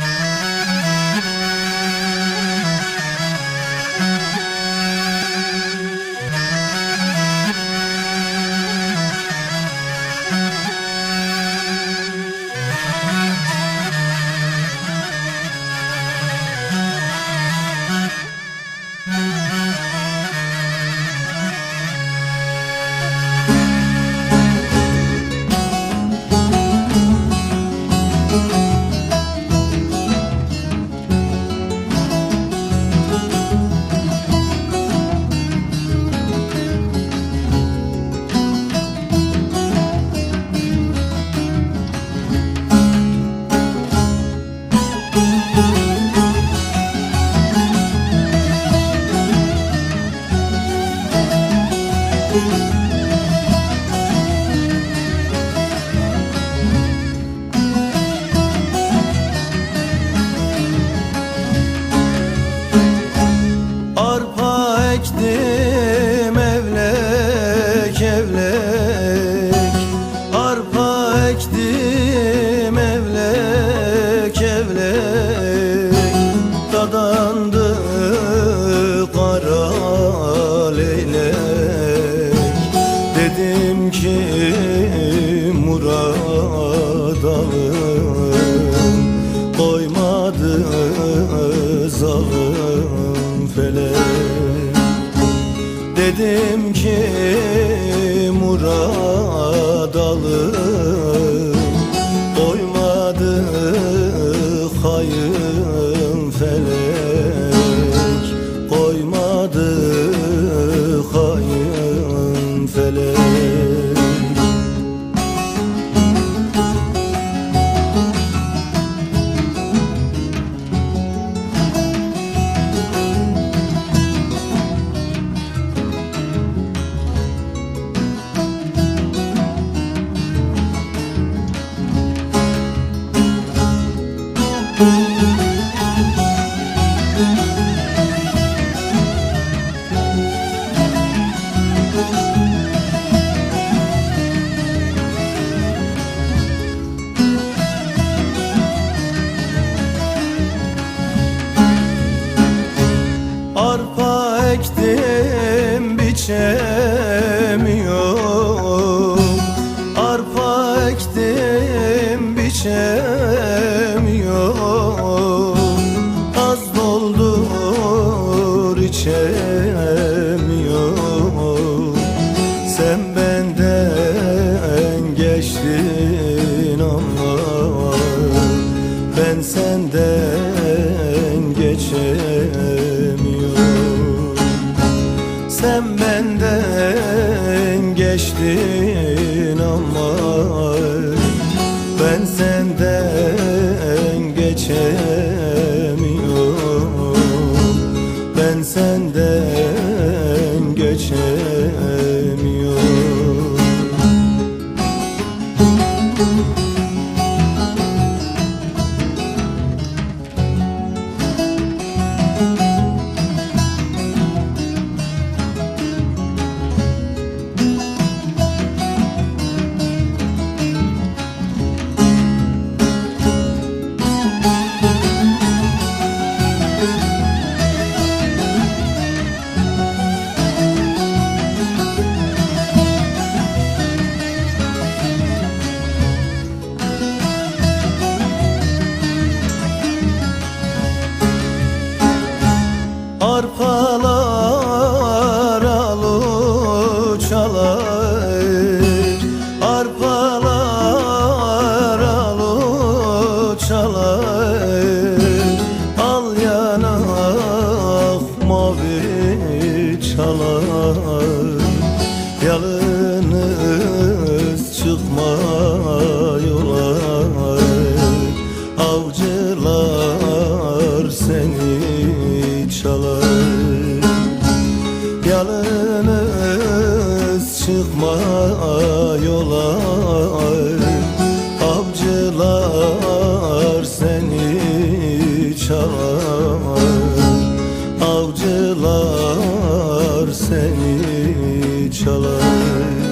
Arpa ektim evlek evlek. Arpa ektim evlek evlek. Dadandı kara leylek. Dedim ki Murad alım Koymadı zalim felek Dedim ki Murad alım Koymadı hayın felek. Koymadı hayın felek içemiyorum. Sen benden geçtin ama ben senden geçemiyorum. Sen benden geçtin ama Ben senden geçemiyorum Arpalar alu çalar Arpalar alu çalar Al yanak mavi çalar Yalınız çıkma yola. Avcılar seni çalar çıkma yola. Avcılar seni çalar. Avcılar seni çalar